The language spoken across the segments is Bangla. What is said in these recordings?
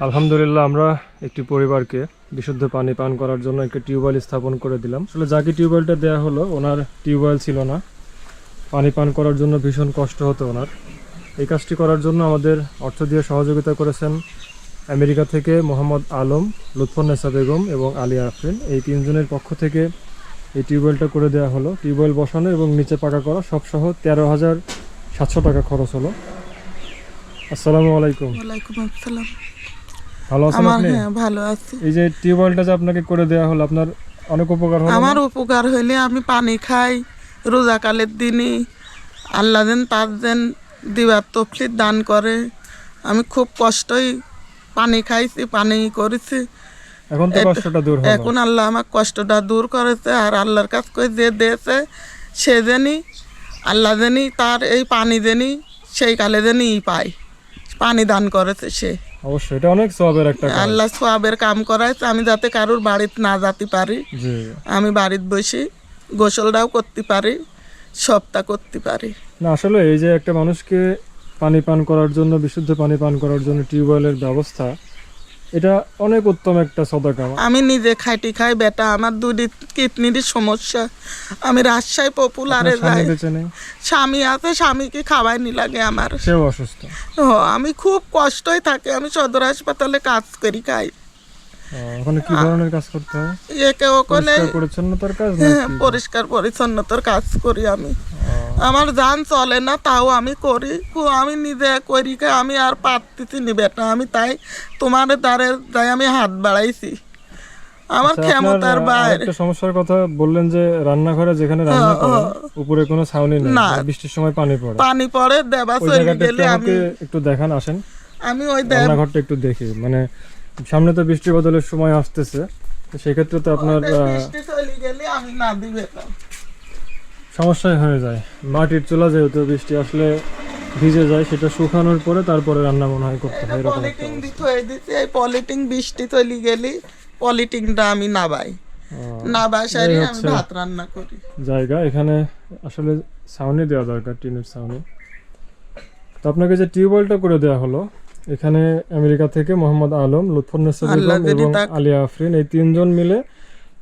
আলহামদুলিল্লাহ, আমরা একটি পরিবারকে বিশুদ্ধ পানি পান করার জন্য একটি টিউবওয়েল স্থাপন করে দিলাম। আসলে যাকে টিউবওয়েলটা দেওয়া হলো, ওনার টিউবওয়েল ছিল না। পানি পান করার জন্য ভীষণ কষ্ট হতো ওনার। এই কাজটি করার জন্য আমাদের অর্থ দিয়ে সহযোগিতা করেছেন আমেরিকা থেকে মোহাম্মদ আলম লুৎফন্নেসা বেগম এবং আলিয়া আফরিন। এই তিনজনের পক্ষ থেকে এই টিউবওয়েলটা করে দেওয়া হলো। টিউবওয়েল বসানো এবং নিচে পাকা করা সবসহ তেরো হাজার সাতশো টাকা খরচ হলো। আসসালামু আলাইকুম। আসসালাম। ভালো আছেন আমার আপনি? হ্যাঁ ভালো আছি। এই যে টিউবওয়েলটা যে আপনাকে করে দেওয়া হলো আপনার অনেক উপকার হলো আমার উপকার হইলে আমি পানি খাই রোজাকালের দিনে আল্লাহ দেন তার দেন দিবার তফলির দান করে। আমি খুব কষ্টই পানি খাইছি পানি করেছি। এখন তো কষ্টটা দূর হলো। এখন আল্লাহ আমার কষ্টটা দূর করেছে আর আল্লাহর কাছ করে যে দিয়েছে সে জানি আল্লাহ জানি তার এই পানি জানি সেই কালে জানি পায় পানি দান করেছে সে। অবশ্যই এটা অনেক সবের একটা কাজ। আল্লাহ সোয়াবের কাম করায় আমি যাতে কারোর বাড়িতে না যেতে পারি আমি বাড়িতে বসে গোসলটাও করতে পারি সবটা করতে পারি। না আসলে এই যে একটা মানুষকে পানি পান করার জন্য বিশুদ্ধ পানি পান করার জন্য টিউবওয়েলের ব্যবস্থা এটা অনেক উত্তম একটা সদাকা আমি নিজে খাইটি খাই বেটা আমার দুটি কিডনির সমস্যা। আমি রাজশাহী পপুলারে যাই স্বামী আছে স্বামীকে খাওয়াই নি লাগে আমার। সেও অসুস্থ? ও, আমি খুব কষ্টই থাকে আমি সদর হাসপাতালে কাজ করি খাই। ওখানে কি ধরনের কাজ করতে হয়? একে ওখানে পরিচ্ছন্নতার কাজ হ্যাঁ, পরিষ্কার পরিচ্ছন্নতার কাজ করি আমি। আমার যান চলে না তাও আমি করি। আমি নিজে করি আমি আর পারতেছি নি বেটা। আমি তাই তোমার দ্বারে তাই আমি হাত বাড়াইছি। আমার ক্ষমতার বাইরে। একটা সমস্যার কথা বললেন যে রান্নাঘরে যেখানে রান্না করেন উপরে কোনো ছাউনি নেই না। বৃষ্টির সময় পানি পড়ে। পানি পড়ে দেবা চলে একটু গেলে আমি একটু দেখান আসেন। আমি ওই রান্নাঘরটা একটু দেখি মানে সামনে তো বৃষ্টি বদলের সময় আসতেছে সেক্ষেত্রে তো আপনার। সমস্যাই হয়ে যায়। মাটির চুলা যেহেতু বৃষ্টি আসলে ভিজে যায় সেটা শুকানোর পরে তারপরে রান্না মনে হয় করতে হয় এরকম পলিটিং এই বৃষ্টি চলে গেলে পলিটিংটা আমি নাবাই আমি ভাত রান্না করি। জায়গা এখানে আসলে দেওয়া দরকার টিনের তো আপনাকে যে টিউবওয়েলটা করে দেওয়া হলো এখানে আমেরিকা থেকে মোহাম্মদ আলম লুৎফুন্নেসা আল্লাহ বেগম যদি এবং আলিয়া আফরিন এই তিনজন মিলে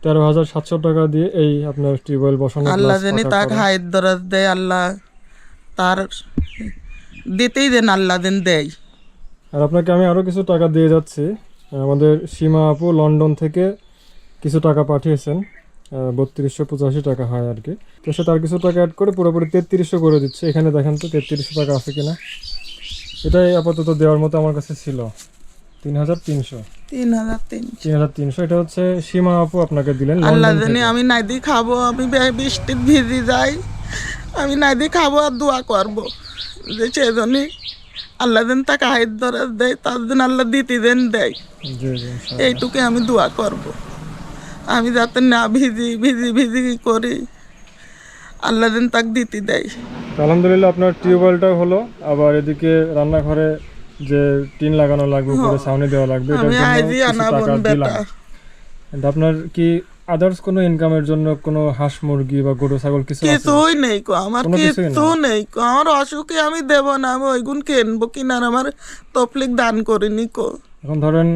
তেরো হাজার সাতশো টাকা দিয়ে এই আপনার টিউবওয়েল বসানো আল্লাহ জানি তাকে হায়ের দরাজ দেয় আল্লাহ তার দিতেই দেন আল্লাহ দেন দেয়। আর আপনাকে আমি আরও কিছু টাকা দিয়ে যাচ্ছি। আমাদের সীমা আপু লন্ডন থেকে কিছু টাকা পাঠিয়েছেন বত্রিশশো পঁচাশি টাকা হয় আর কি। তো সে তার কিছু টাকা অ্যাড করে পুরোপুরি তেত্রিশশো করে দিচ্ছে। এখানে দেখেন তো তেত্রিশশো টাকা আছে কিনা। এটাই আপাতত দেওয়ার মতো আমার কাছে ছিল। তিন হাজার তিনশো। তিন হাজার তিন তিন হাজার তিনশো এটা হচ্ছে সীমা আপু আপনাকে দিলেন আল্লাহ জানি। আমি নাইদি খাব আমি বৃষ্টির ভিজি যাই। আমি নাইদি খাব আর দোয়া করব। যে সেজন্যই আল্লাহ দেন তাকে হায়ের দরাজ দেয় তার জন্য আল্লাহ দিতে দেন দেয়। এইটুকু আমি দোয়া করব। আমি যাতে না ভিজি ভিজি ভিজি করি। আল্লাহ দিন তাক দিতে দেয় আলহামদুলিল্লাহ আপনার টিউবওয়েলটাও হলো আবার এদিকে রান্নাঘরে যে টিন লাগানো লাগবে উপরে ছাউনি দেওয়া লাগবে এটার আমি জন্য দিলাম। আপনার কি আদার্স কোনো ইনকামের জন্য কোনো হাঁস মুরগি বা গরু ছাগল কিছু আছে? কিছুই নেই কো আমার কোনো কিছু নেই। কো আমার অসুখে আমি দেব না আমি ওইগুন কিনবো কিনার আমার তফলিক দান করিনি কো। এখন ধরেন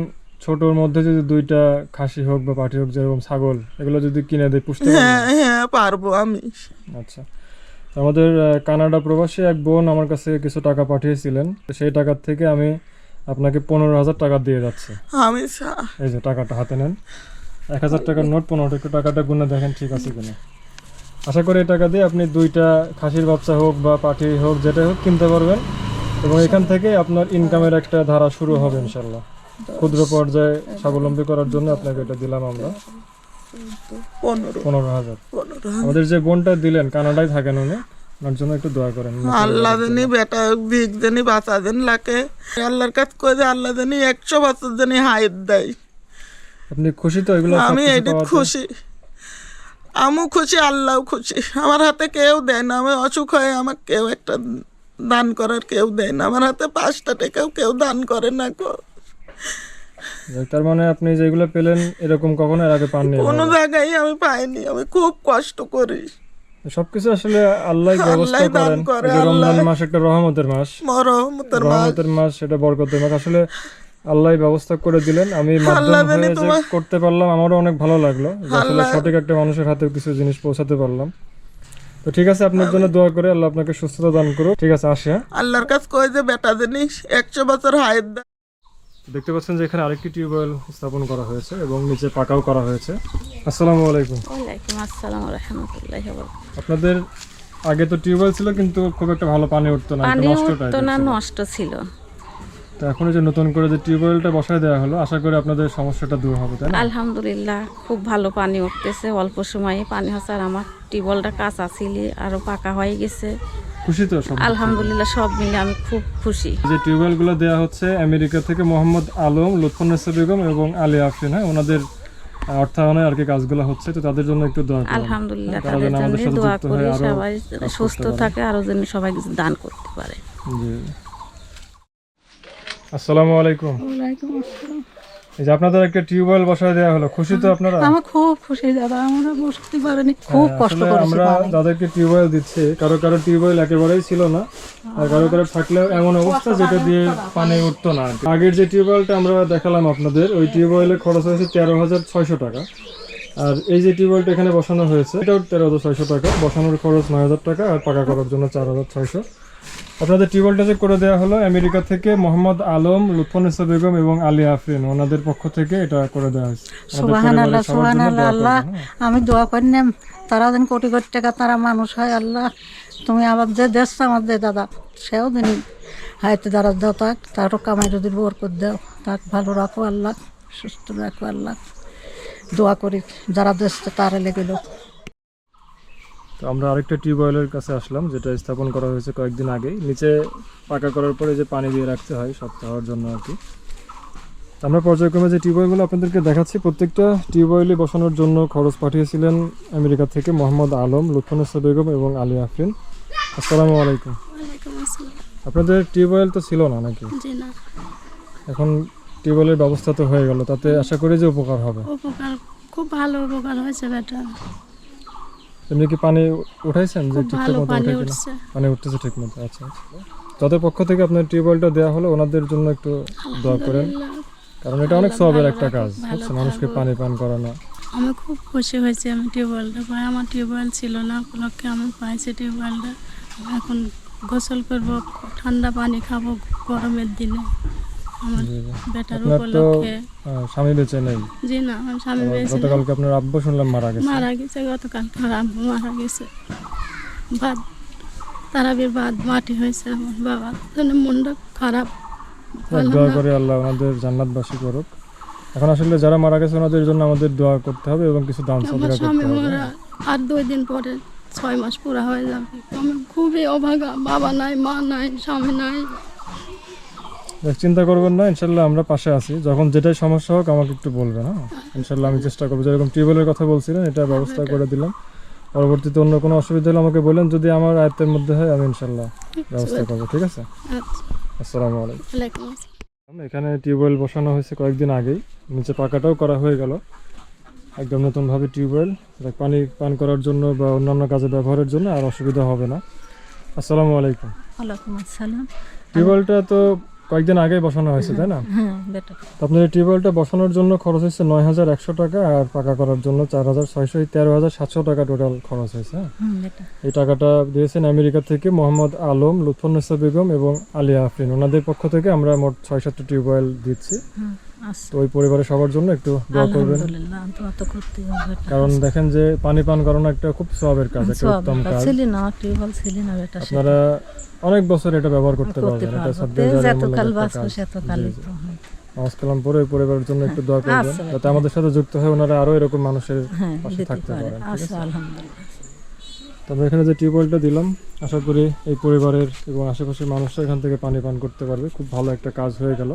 ছোটর মধ্যে যদি দুইটা খাসি হোক বা পাঠি হোক যেরকম ছাগল এগুলো যদি কিনে দেয় পুষতে হ্যাঁ হ্যাঁ পারব আমি। আচ্ছা। আমাদের কানাডা প্রবাসী এক বোন আমার কাছে কিছু টাকা পাঠিয়েছিলেন। সেই টাকার থেকে আমি আপনাকে পনেরো হাজার টাকা দিয়ে যাচ্ছি। আমি এই যে টাকাটা হাতে নেন। এক হাজার টাকার নোট পনেরো একটু টাকাটা গুনে দেখেন ঠিক আছে কিনা। আশা করি এই টাকা দিয়ে আপনি দুইটা খাসির বাচ্চা হোক বা পাঠি হোক যেটাই হোক কিনতে পারবেন। এবং এখান থেকে আপনার ইনকামের একটা ধারা শুরু হবে ইনশাল্লাহ ক্ষুদ্র পর্যায়ে স্বাবলম্বী করার জন্য আপনাকে এটা দিলাম আমরা। পনেরো। হাজার। আমাদের যে বোনটা দিলেন কানাডায় থাকেন উনি ওনার জন্য একটু দোয়া করেন। আল্লাহ জানি বেটা জানি বাঁচা লাগে আল্লাহর কাছ করে আল্লাহ জানি একশো বছর জানি দেয়। আপনি খুশি তো? এগুলো আমি এটি খুশি। আমিও খুশি আল্লাহও খুশি। আমার হাতে কেউ দেয় না আমি অসুখ হয়ে আমার কেউ একটা দান করার কেউ দেয় না। আমার হাতে পাঁচটা টাকাও কেউ দান করে না গো। তার মানে আপনি যেগুলো পেলেন এরকম কখনো এর আগে পাননি কোনো জায়গায় আমি পাইনি আমি খুব কষ্ট করি। সবকিছু আসলে আল্লাহ ব্যবস্থা করেন। রমজান মাস একটা রহমতের মাস। রহমতের মাস। সেটা বরকতের মাস। আসলে আল্লাহ ব্যবস্থা করে দিলেন। আমি মাধ্যম হয়ে যে করতে পারলাম আমারও অনেক ভালো লাগল। আসলে সঠিক একটা মানুষের হাতে কিছু জিনিস পৌঁছাতে পারলাম। তো ঠিক আছে আপনার জন্য দোয়া করে আল্লাহ আপনাকে সুস্থতা দান করুক। ঠিক আছে আসে হ্যাঁ? আল্লাহর কাছে কই যে বেটা জিনিস একশো বছর হায়াত দেখতে পাচ্ছেন যে এখানে আরেকটি টিউবওয়েল স্থাপন করা হয়েছে এবং নিচে পাকাও করা হয়েছে। আসসালামু আলাইকুম। ওয়ালাইকুম আসসালাম রহমতুল্লাহ আপনাদের আগে তো টিউবওয়েল ছিল কিন্তু খুব একটা ভালো পানি উঠতো না পানি নষ্ট উঠতো না নষ্ট ছিল। তো এখন যে নতুন করে যে টিউবওয়েলটা বসায় দেওয়া হলো আশা করি আপনাদের সমস্যাটা দূর হবে তাই না? আলহামদুলিল্লাহ খুব ভালো পানি উঠতেছে। অল্প সময়ে পানি হচ্ছে আর আমার টিউবওয়েলটা কাঁচা ছিল আরও পাকা হয়ে গেছে। খুশি তো সব আলহামদুলিল্লাহ সব মিলে আমি খুব খুশি। যে টিউবওয়েলগুলো দেওয়া হচ্ছে আমেরিকা থেকে মোহাম্মদ আলম লুৎফুন্নেসা বেগম এবং আলী আফরিন হ্যাঁ? ওনাদের অর্থায়নে আর কি কাজগুলো হচ্ছে তো তাদের জন্য একটু দোয়া আলহামদুলিল্লাহ তাদের জন্য সাথে দোয়া করি সবাই সুস্থ থাকে আরও যেন সবাই কিছু দান করতে পারে। জি। আসসালামু আলাইকুম। এই যে আপনাদের একটা টিউবওয়েল বসায় দেওয়া হলো খুশি তো আপনারা? আমার খুব খুশি দাদা আমরা বুঝতে পারিনি খুব হ্যাঁ, কষ্ট করেছি আমরা পানি। যাদেরকে টিউবওয়েল দিচ্ছি কারও কারও টিউবওয়েল একেবারেই ছিল না আর কারও কারও থাকলেও এমন অবস্থা যেটা দিয়ে পানি উঠতো না আগের যে টিউবওয়েলটা আমরা দেখালাম আপনাদের ওই টিউবওয়েলে খরচ হয়েছে তেরো হাজার ছয়শো টাকা। আর এই যে টিউবওয়েলটা এখানে বসানো হয়েছে এটাও তেরো হাজার ছয়শো টাকা বসানোর খরচ নয় হাজার টাকা আর পাকা করার জন্য চার হাজার ছয়শো। আপনাদের টিউবওয়েলটা যে করে দেওয়া হলো আমেরিকা থেকে মোহাম্মদ আলম লুৎফুন্নেসা বেগম এবং আলী আফরিন। ওনাদের পক্ষ থেকে এটা করে দেওয়া হয়েছে। ওনাদের সুবাহান আল্লাহ পরিবারের সবার সুবাহান জন্য আল্লাহ হ্যাঁ? আমি দোয়া করি নাম। তারা যেন কোটি কোটি টাকা তারা মানুষ হয় আল্লাহ। তুমি আবার যে দেশ আমার দে দাদা সেও দিন হাইতে দ্বারা দাও তাক তারও কামাই যদি বোর করে দাও তাক ভালো রাখো আল্লাহ সুস্থ রাখো আল্লাহ। দোয়া করি যারা দেশ তারা লেগে তো আমরা আরেকটা টিউবওয়েলের কাছে আসলাম যেটা স্থাপন করা হয়েছে কয়েকদিন আগেই। নিচে পাকা করার পরে যে পানি দিয়ে রাখতে হয় সপ্তাহের জন্য আর কি। আমরা পর্যায়ক্রমে যে টিউবওয়েলগুলো আপনাদেরকে দেখাচ্ছি প্রত্যেকটা টিউবওয়েলই বসানোর জন্য খরচ পাঠিয়েছিলেন আমেরিকা থেকে মোহাম্মদ আলম লুৎফুন্নেসা বেগম এবং আলী আফরিন। আসসালামু আলাইকুম। আপনাদের টিউবওয়েল তো ছিল না নাকি? এখন টিউবওয়েলের ব্যবস্থা তো হয়ে গেল তাতে আশা করি যে উপকার হবে। উপকার খুব ভালো উপকার হয়েছে বেটা এমনি কি পানি উঠাইছেন যে ঠিকঠাক মতো পানি উঠে কিনা মানে উঠতেছে ঠিক মতো আচ্ছা আচ্ছা। যাদের পক্ষ থেকে আপনার টিউবওয়েলটা দেওয়া হলো ওনাদের জন্য একটু দোয়া করেন। কারণ এটা অনেক সবের একটা কাজ বুঝছ মানুষকে পানি পান করানো। আমি খুব খুশি হয়েছি আমি টিউবওয়েলটা পাই। আমার টিউবওয়েল ছিল না উপলক্ষে আমি পাইছি টিউবওয়েলটা এখন গোসল করব ঠান্ডা পানি খাব গরমের দিনে। আমার জি, জি। বেটার উপলক্ষে। স্বামী বেঁচে নেই। জি না আমার স্বামী আবার গতকালকে আপনার আব্বু শুনলাম মারা গেছে। মারা গেছে গতকাল আমার আব্বু মারা গেছে। তারাবির ভাত মাটি হয়েছে আমার বাবার জন্য মনটা খারাপ। দোয়া। করে আল্লাহ ওনাদের জান্নাতবাসী করুক। এখন আসলে যারা মারা গেছে ওনাদের জন্য আমাদের দোয়া করতে হবে এবং কিছু দান করতে হবে। আর দুই দিন পরে ছয় মাস পুরা হয়ে যাবে। আমি খুবই অভাগা বাবা নাই মা নাই স্বামী নাই। চিন্তা করবেন না ইনশাল্লাহ আমরা পাশে আছি। যখন যেটাই সমস্যা হোক আমাকে একটু বলবেন হ্যাঁ? ইনশাল্লাহ আমি চেষ্টা করব। যেরকম টিউবওয়েলের কথা বলছিলেন এটা ব্যবস্থা করে দিলাম। পরবর্তীতে অন্য কোনো অসুবিধা হলে আমাকে বলেন যদি আমার আয়ত্তের মধ্যে হয় আমি ইনশাল্লাহ ব্যবস্থা করব ঠিক আছে? আচ্ছা আসসালামু আলাইকুম। এখানে টিউবওয়েল বসানো হয়েছে কয়েকদিন আগেই। নিচে পাকাটাও করা হয়ে গেল। একদম নতুনভাবে টিউবওয়েল। পানি পান করার জন্য বা অন্যান্য কাজে ব্যবহারের জন্য আর অসুবিধা হবে না। আসসালামু আলাইকুম। ওয়ালাইকুম আসসালাম। টিউবওয়েলটা তো কয়েকদিন আগেই বসানো হয়েছে তাই না? হ্যাঁ আপনার এই টিউবওয়েলটা বসানোর জন্য খরচ হয়েছে নয় হাজার একশো টাকা আর পাকা করার জন্য চার হাজার ছয়শো তেরো হাজার সাতশো টাকা টোটাল খরচ হয়েছে হ্যাঁ? এই টাকাটা দিয়েছেন আমেরিকা থেকে মোহাম্মদ আলম লুৎফুন্নেসা বেগম এবং আলিয়া আফরিন। ওনাদের পক্ষ থেকে আমরা মোট ছয় সাতটা টিউবওয়েল দিচ্ছি। তো ওই পরিবারের সবার জন্য একটু দোয়া করবেন। কারণ দেখেন যে পানি পান করানো একটা খুব সবের কাজ একটা উত্তম কাজ। আপনারা অনেক বছর এটা ব্যবহার করতে পারবেন এটা পরে ওই পরিবারের জন্য একটু দোয়া করবেন আচ্ছা, যাতে আমাদের সাথে যুক্ত হয়ে ওনারা আরও এরকম মানুষের হ্যাঁ পাশে থাকতে পারে। পারেন, আচ্ছা তবে এখানে যে টিউবওয়েলটা দিলাম আশা করি এই পরিবারের এবং আশেপাশের মানুষরা এখান থেকে পানি পান করতে পারবে। খুব ভালো একটা কাজ হয়ে গেল।